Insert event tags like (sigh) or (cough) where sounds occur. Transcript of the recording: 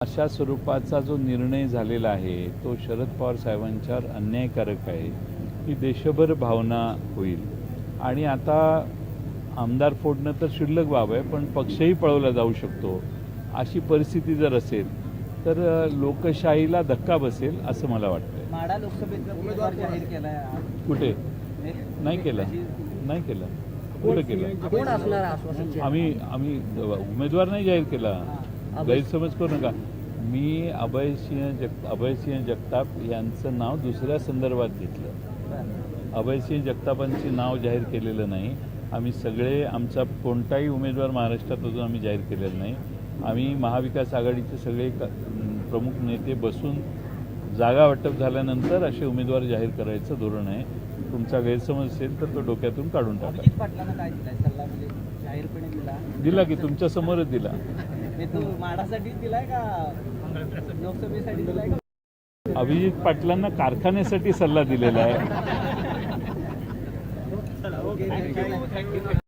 अशा स्वरूपाचा जो निर्णय झालेला आहे तो शरद पवार साहेबांच्यावर अन्यायकारक आहे ही देशभर भावना होईल. आणि आता आमदार फोडणं तर शिल्लक बाब आहे पण पक्षही पळवला जाऊ शकतो. अशी परिस्थिती जर असेल तर लोकशाहीला धक्का बसेल असं मला वाटतंय. माडा लोकसभेचा उमेदवार जाहीर केलाय आज. कुठे? नाही केलं. नाही केलं. कुठं केलं? कोण असणार आश्वासन आम्ही आम्ही उमेदवार नाही जाहीर केला. गैरसमज करू नका. मी अभयसिंह जग अभयसिंह जगताप यांचं नाव दुसऱ्या संदर्भात घेतलं. अभयसिंह जगतापांचे नाव जाहीर केलेलं नाही. आम्ही सगळे आमचा कोणताही उमेदवार महाराष्ट्रात अजून आम्ही जाहीर केलेला नाही. आम्ही महाविकास आघाडीचे सगळे प्रमुख नेते बसून जागा वाटप झाल्यानंतर असे उमेदवार जाहीर करायचं धोरण आहे. तुमचा गैरसमज असेल तर तो डोक्यातून काढून टाका. म्हणजे दिला की तुमच्या समोरच दिला. तू माडासाठी दिलाय का? लोकसभेसाठी दिलाय का? अभिजित पाटलांना कारखान्यासाठी सल्ला दिलेला आहे. (laughs)